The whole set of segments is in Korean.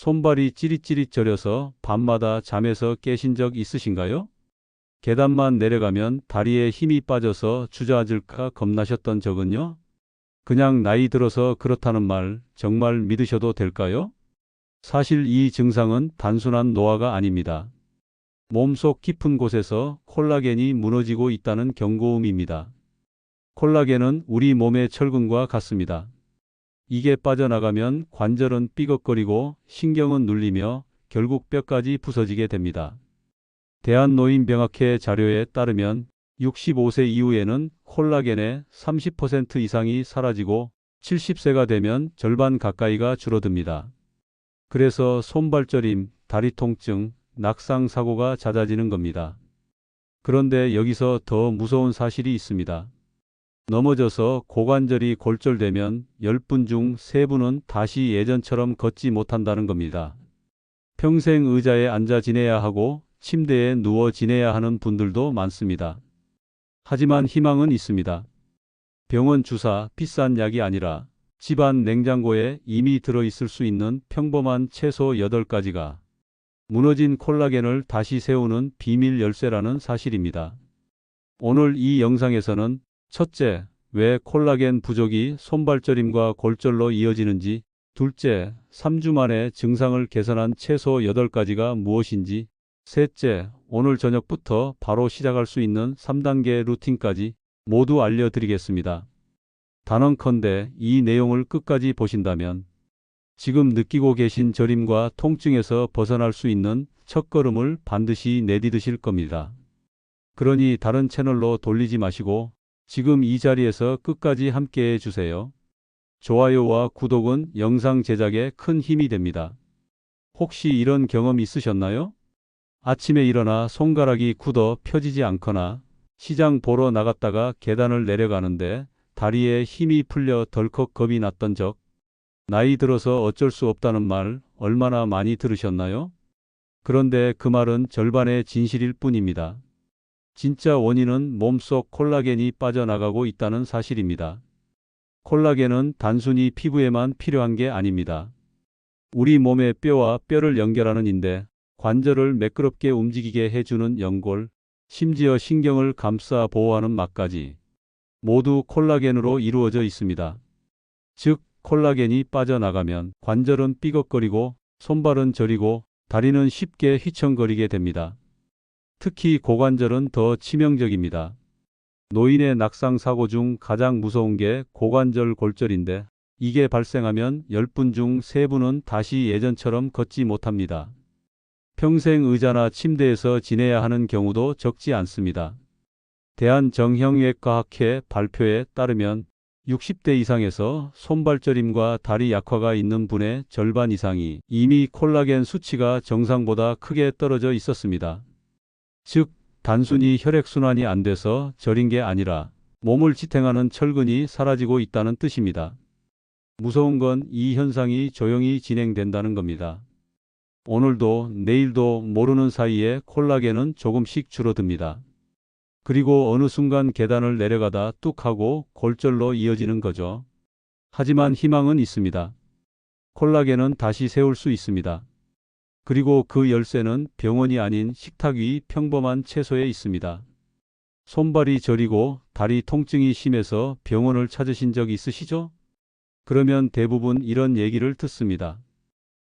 손발이 찌릿찌릿 저려서 밤마다 잠에서 깨신 적 있으신가요? 계단만 내려가면 다리에 힘이 빠져서 주저앉을까 겁나셨던 적은요? 그냥 나이 들어서 그렇다는 말 정말 믿으셔도 될까요? 사실 이 증상은 단순한 노화가 아닙니다. 몸속 깊은 곳에서 콜라겐이 무너지고 있다는 경고음입니다. 콜라겐은 우리 몸의 철근과 같습니다. 이게 빠져나가면 관절은 삐걱거리고 신경은 눌리며 결국 뼈까지 부서지게 됩니다. 대한노인병학회 자료에 따르면 65세 이후에는 콜라겐의 30% 이상이 사라지고 70세가 되면 절반 가까이가 줄어듭니다. 그래서 손발저림, 다리 통증, 낙상 사고가 잦아지는 겁니다. 그런데 여기서 더 무서운 사실이 있습니다. 넘어져서 고관절이 골절되면 10분 중 3분은 다시 예전처럼 걷지 못한다는 겁니다. 평생 의자에 앉아 지내야 하고 침대에 누워 지내야 하는 분들도 많습니다. 하지만 희망은 있습니다. 병원 주사, 비싼 약이 아니라 집안 냉장고에 이미 들어있을 수 있는 평범한 채소 8가지가 무너진 콜라겐을 다시 세우는 비밀 열쇠라는 사실입니다. 오늘 이 영상에서는 첫째, 왜 콜라겐 부족이 손발저림과 골절로 이어지는지, 둘째, 3주 만에 증상을 개선한 채소 8가지가 무엇인지, 셋째, 오늘 저녁부터 바로 시작할 수 있는 3단계 루틴까지 모두 알려드리겠습니다. 단언컨대 이 내용을 끝까지 보신다면 지금 느끼고 계신 저림과 통증에서 벗어날 수 있는 첫걸음을 반드시 내디드실 겁니다. 그러니 다른 채널로 돌리지 마시고 지금 이 자리에서 끝까지 함께 해 주세요. 좋아요와 구독은 영상 제작에 큰 힘이 됩니다. 혹시 이런 경험 있으셨나요? 아침에 일어나 손가락이 굳어 펴지지 않거나 시장 보러 나갔다가 계단을 내려가는데 다리에 힘이 풀려 덜컥 겁이 났던 적, 나이 들어서 어쩔 수 없다는 말 얼마나 많이 들으셨나요? 그런데 그 말은 절반의 진실일 뿐입니다. 진짜 원인은 몸속 콜라겐이 빠져나가고 있다는 사실입니다. 콜라겐은 단순히 피부에만 필요한 게 아닙니다. 우리 몸의 뼈와 뼈를 연결하는 인대, 관절을 매끄럽게 움직이게 해주는 연골, 심지어 신경을 감싸 보호하는 막까지 모두 콜라겐으로 이루어져 있습니다. 즉, 콜라겐이 빠져나가면 관절은 삐걱거리고 손발은 저리고 다리는 쉽게 휘청거리게 됩니다. 특히 고관절은 더 치명적입니다. 노인의 낙상 사고 중 가장 무서운 게 고관절 골절인데 이게 발생하면 10분 중 3분은 다시 예전처럼 걷지 못합니다. 평생 의자나 침대에서 지내야 하는 경우도 적지 않습니다. 대한정형외과학회 발표에 따르면 60대 이상에서 손발저림과 다리 약화가 있는 분의 절반 이상이 이미 콜라겐 수치가 정상보다 크게 떨어져 있었습니다. 즉, 단순히 혈액순환이 안 돼서 저린 게 아니라 몸을 지탱하는 철근이 사라지고 있다는 뜻입니다. 무서운 건 이 현상이 조용히 진행된다는 겁니다. 오늘도 내일도 모르는 사이에 콜라겐은 조금씩 줄어듭니다. 그리고 어느 순간 계단을 내려가다 뚝 하고 골절로 이어지는 거죠. 하지만 희망은 있습니다. 콜라겐은 다시 세울 수 있습니다. 그리고 그 열쇠는 병원이 아닌 식탁 위 평범한 채소에 있습니다. 손발이 저리고 다리 통증이 심해서 병원을 찾으신 적 있으시죠? 그러면 대부분 이런 얘기를 듣습니다.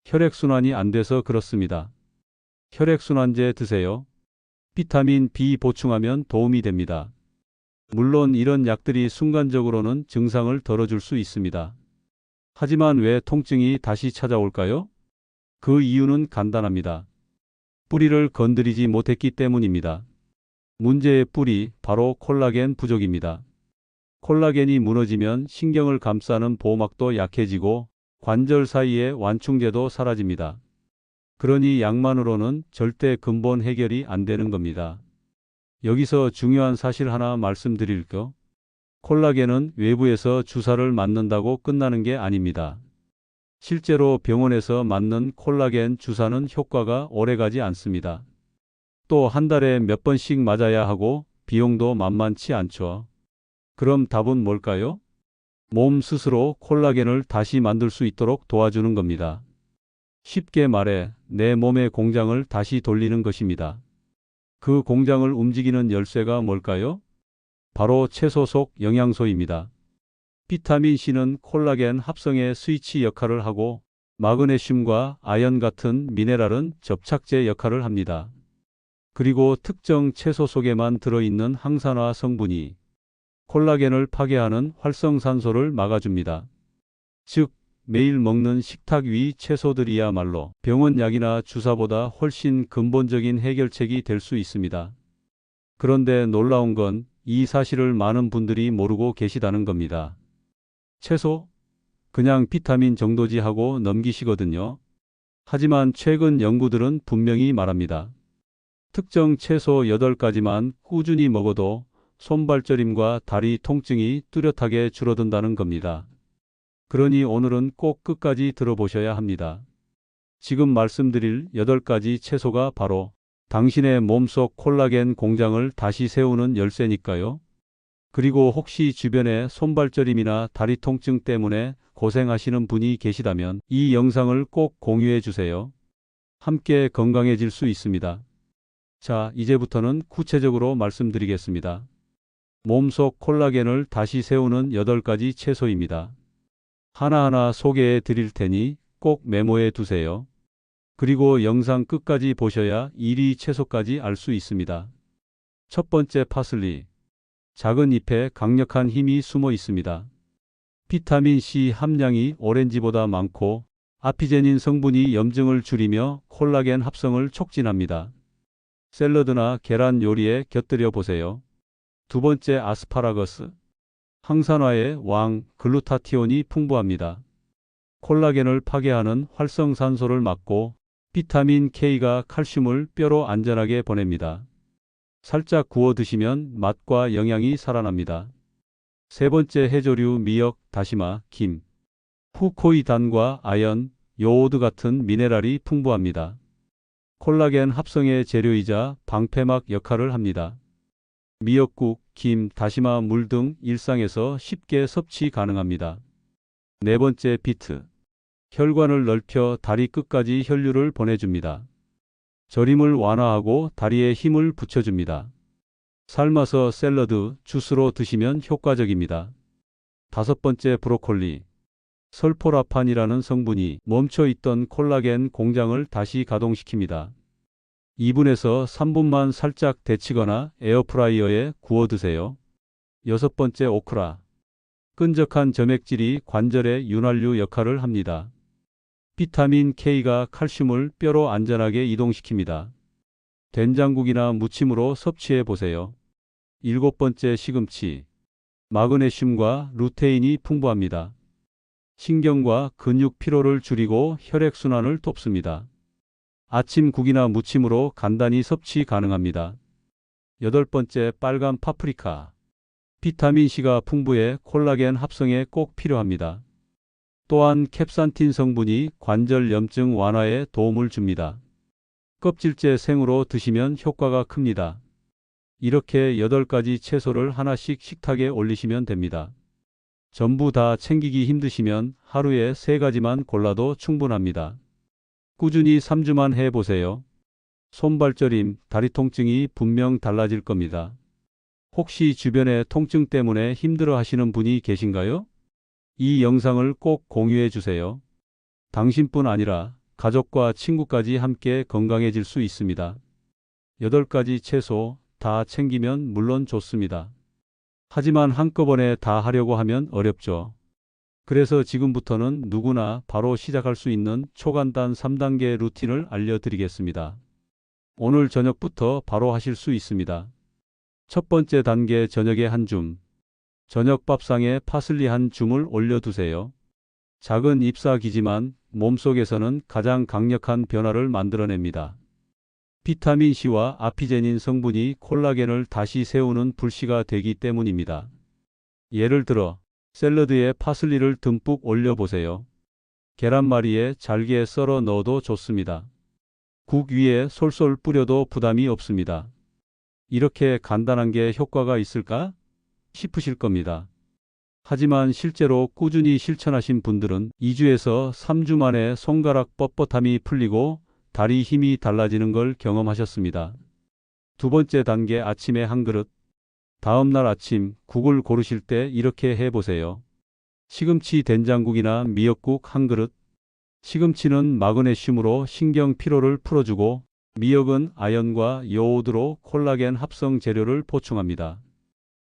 혈액순환이 안 돼서 그렇습니다. 혈액순환제 드세요. 비타민 B 보충하면 도움이 됩니다. 물론 이런 약들이 순간적으로는 증상을 덜어줄 수 있습니다. 하지만 왜 통증이 다시 찾아올까요? 그 이유는 간단합니다. 뿌리를 건드리지 못했기 때문입니다. 문제의 뿌리, 바로 콜라겐 부족입니다. 콜라겐이 무너지면 신경을 감싸는 보호막도 약해지고 관절 사이의 완충제도 사라집니다. 그러니 약만으로는 절대 근본 해결이 안 되는 겁니다. 여기서 중요한 사실 하나 말씀드릴게요. 콜라겐은 외부에서 주사를 맞는다고 끝나는 게 아닙니다. 실제로 병원에서 맞는 콜라겐 주사는 효과가 오래가지 않습니다. 또 한 달에 몇 번씩 맞아야 하고 비용도 만만치 않죠. 그럼 답은 뭘까요? 몸 스스로 콜라겐을 다시 만들 수 있도록 도와주는 겁니다. 쉽게 말해 내 몸의 공장을 다시 돌리는 것입니다. 그 공장을 움직이는 열쇠가 뭘까요? 바로 채소 속 영양소입니다. 비타민 C는 콜라겐 합성의 스위치 역할을 하고 마그네슘과 아연 같은 미네랄은 접착제 역할을 합니다. 그리고 특정 채소 속에만 들어있는 항산화 성분이 콜라겐을 파괴하는 활성산소를 막아줍니다. 즉, 매일 먹는 식탁 위 채소들이야말로 병원 약이나 주사보다 훨씬 근본적인 해결책이 될 수 있습니다. 그런데 놀라운 건 이 사실을 많은 분들이 모르고 계시다는 겁니다. 채소? 그냥 비타민 정도지 하고 넘기시거든요. 하지만 최근 연구들은 분명히 말합니다. 특정 채소 8가지만 꾸준히 먹어도 손발저림과 다리 통증이 뚜렷하게 줄어든다는 겁니다. 그러니 오늘은 꼭 끝까지 들어보셔야 합니다. 지금 말씀드릴 8가지 채소가 바로 당신의 몸속 콜라겐 공장을 다시 세우는 열쇠니까요. 그리고 혹시 주변에 손발저림이나 다리 통증 때문에 고생하시는 분이 계시다면 이 영상을 꼭 공유해 주세요. 함께 건강해질 수 있습니다. 자, 이제부터는 구체적으로 말씀드리겠습니다. 몸속 콜라겐을 다시 세우는 8가지 채소입니다. 하나하나 소개해 드릴 테니 꼭 메모해 두세요. 그리고 영상 끝까지 보셔야 1위 채소까지 알 수 있습니다. 첫 번째 파슬리. 작은 잎에 강력한 힘이 숨어 있습니다. 비타민 C 함량이 오렌지보다 많고 아피제닌 성분이 염증을 줄이며 콜라겐 합성을 촉진합니다. 샐러드나 계란 요리에 곁들여 보세요. 두 번째 아스파라거스. 항산화의 왕 글루타티온이 풍부합니다. 콜라겐을 파괴하는 활성산소를 막고 비타민 K가 칼슘을 뼈로 안전하게 보냅니다. 살짝 구워 드시면 맛과 영양이 살아납니다. 세 번째 해조류 미역, 다시마, 김. 후코이단과 아연, 요오드 같은 미네랄이 풍부합니다. 콜라겐 합성의 재료이자 방패막 역할을 합니다. 미역국, 김, 다시마, 물 등 일상에서 쉽게 섭취 가능합니다. 네 번째 비트. 혈관을 넓혀 다리 끝까지 혈류를 보내줍니다. 저림을 완화하고 다리에 힘을 붙여줍니다. 삶아서 샐러드, 주스로 드시면 효과적입니다. 다섯 번째 브로콜리. 설포라판이라는 성분이 멈춰있던 콜라겐 공장을 다시 가동시킵니다. 2분에서 3분만 살짝 데치거나 에어프라이어에 구워 드세요. 여섯 번째 오크라. 끈적한 점액질이 관절의 윤활유 역할을 합니다. 비타민 K가 칼슘을 뼈로 안전하게 이동시킵니다. 된장국이나 무침으로 섭취해 보세요. 일곱 번째 시금치. 마그네슘과 루테인이 풍부합니다. 신경과 근육 피로를 줄이고 혈액순환을 돕습니다. 아침 국이나 무침으로 간단히 섭취 가능합니다. 여덟 번째 빨간 파프리카. 비타민C가 풍부해 콜라겐 합성에 꼭 필요합니다. 또한 캡산틴 성분이 관절 염증 완화에 도움을 줍니다. 껍질째 생으로 드시면 효과가 큽니다. 이렇게 8가지 채소를 하나씩 식탁에 올리시면 됩니다. 전부 다 챙기기 힘드시면 하루에 3가지만 골라도 충분합니다. 꾸준히 3주만 해보세요. 손발저림, 다리 통증이 분명 달라질 겁니다. 혹시 주변에 통증 때문에 힘들어 하시는 분이 계신가요? 이 영상을 꼭 공유해 주세요. 당신뿐 아니라 가족과 친구까지 함께 건강해질 수 있습니다. 8가지 채소 다 챙기면 물론 좋습니다. 하지만 한꺼번에 다 하려고 하면 어렵죠. 그래서 지금부터는 누구나 바로 시작할 수 있는 초간단 3단계 루틴을 알려드리겠습니다. 오늘 저녁부터 바로 하실 수 있습니다. 첫 번째 단계 저녁에 한 줌. 저녁 밥상에 파슬리 한 줌을 올려두세요. 작은 잎사귀지만 몸속에서는 가장 강력한 변화를 만들어냅니다. 비타민C와 아피제닌 성분이 콜라겐을 다시 세우는 불씨가 되기 때문입니다. 예를 들어 샐러드에 파슬리를 듬뿍 올려보세요. 계란말이에 잘게 썰어 넣어도 좋습니다. 국 위에 솔솔 뿌려도 부담이 없습니다. 이렇게 간단한 게 효과가 있을까 싶으실 겁니다. 하지만 실제로 꾸준히 실천하신 분들은 2주에서 3주 만에 손가락 뻣뻣함이 풀리고 다리 힘이 달라지는 걸 경험하셨습니다. 두 번째 단계 아침에 한 그릇. 다음 날 아침 국을 고르실 때 이렇게 해 보세요. 시금치 된장국이나 미역국 한 그릇. 시금치는 마그네슘으로 신경 피로를 풀어주고 미역은 아연과 요오드로 콜라겐 합성 재료를 보충합니다.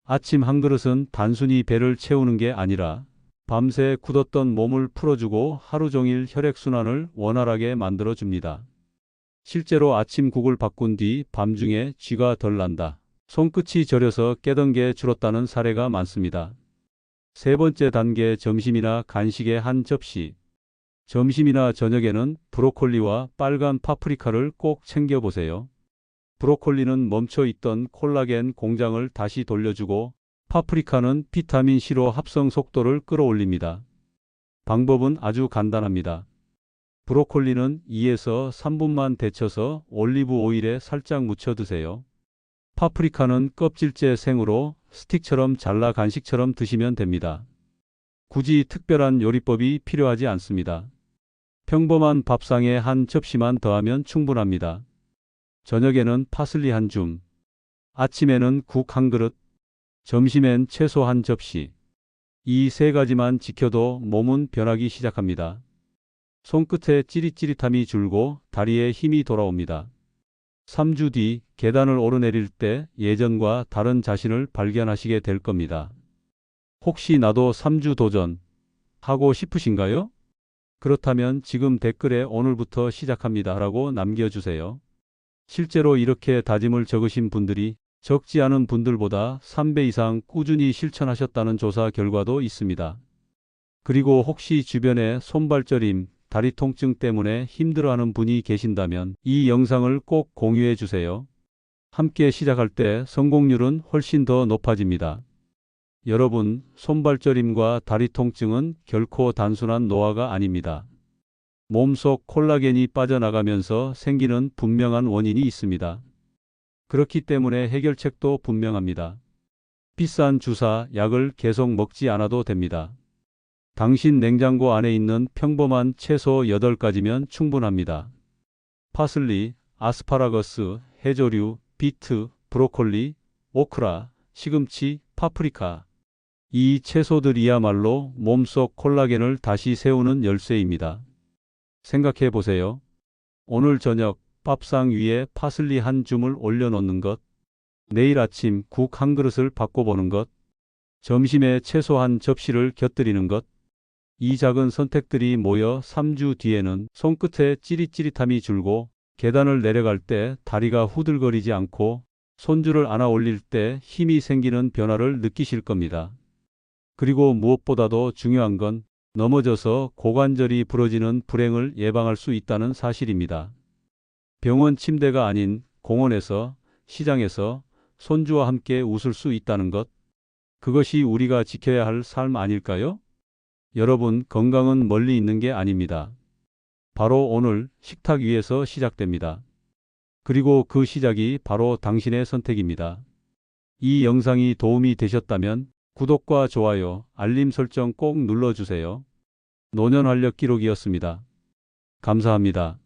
아침 한 그릇은 단순히 배를 채우는 게 아니라 밤새 굳었던 몸을 풀어주고 하루 종일 혈액순환을 원활하게 만들어줍니다. 실제로 아침 국을 바꾼 뒤 밤중에 쥐가 덜 난다. 손끝이 저려서 깨던 게 줄었다는 사례가 많습니다. 세 번째 단계 점심이나 간식의 한 접시. 점심이나 저녁에는 브로콜리와 빨간 파프리카를 꼭 챙겨보세요. 브로콜리는 멈춰 있던 콜라겐 공장을 다시 돌려주고 파프리카는 비타민C로 합성 속도를 끌어올립니다. 방법은 아주 간단합니다. 브로콜리는 2에서 3분만 데쳐서 올리브 오일에 살짝 묻혀 드세요. 파프리카는 껍질째 생으로 스틱처럼 잘라 간식처럼 드시면 됩니다. 굳이 특별한 요리법이 필요하지 않습니다. 평범한 밥상에 한 접시만 더하면 충분합니다. 저녁에는 파슬리 한 줌, 아침에는 국 한 그릇, 점심엔 채소 한 접시. 이 세 가지만 지켜도 몸은 변하기 시작합니다. 손끝에 찌릿찌릿함이 줄고 다리에 힘이 돌아옵니다. 3주 뒤 계단을 오르내릴 때 예전과 다른 자신을 발견하시게 될 겁니다. 혹시 나도 3주 도전 하고 싶으신가요? 그렇다면 지금 댓글에 오늘부터 시작합니다 라고 남겨주세요. 실제로 이렇게 다짐을 적으신 분들이 적지 않은 분들보다 3배 이상 꾸준히 실천하셨다는 조사 결과도 있습니다. 그리고 혹시 주변에 손발저림, 다리 통증 때문에 힘들어하는 분이 계신다면 이 영상을 꼭 공유해 주세요. 함께 시작할 때 성공률은 훨씬 더 높아집니다. 여러분, 손발저림과 다리 통증은 결코 단순한 노화가 아닙니다. 몸속 콜라겐이 빠져나가면서 생기는 분명한 원인이 있습니다. 그렇기 때문에 해결책도 분명합니다. 비싼 주사, 약을 계속 먹지 않아도 됩니다. 당신 냉장고 안에 있는 평범한 채소 8가지면 충분합니다. 파슬리, 아스파라거스, 해조류, 비트, 브로콜리, 오크라, 시금치, 파프리카. 이 채소들이야말로 몸속 콜라겐을 다시 세우는 열쇠입니다. 생각해 보세요. 오늘 저녁 밥상 위에 파슬리 한 줌을 올려놓는 것, 내일 아침 국 한 그릇을 바꿔보는 것, 점심에 채소 한 접시를 곁들이는 것, 이 작은 선택들이 모여 3주 뒤에는 손끝에 찌릿찌릿함이 줄고 계단을 내려갈 때 다리가 후들거리지 않고 손줄을 안아 올릴 때 힘이 생기는 변화를 느끼실 겁니다. 그리고 무엇보다도 중요한 건 넘어져서 고관절이 부러지는 불행을 예방할 수 있다는 사실입니다. 병원 침대가 아닌 공원에서, 시장에서 손주와 함께 웃을 수 있다는 것. 그것이 우리가 지켜야 할 삶 아닐까요? 여러분, 건강은 멀리 있는 게 아닙니다. 바로 오늘 식탁 위에서 시작됩니다. 그리고 그 시작이 바로 당신의 선택입니다. 이 영상이 도움이 되셨다면 구독과 좋아요, 알림 설정 꼭 눌러주세요. 노년활력 기록이었습니다. 감사합니다.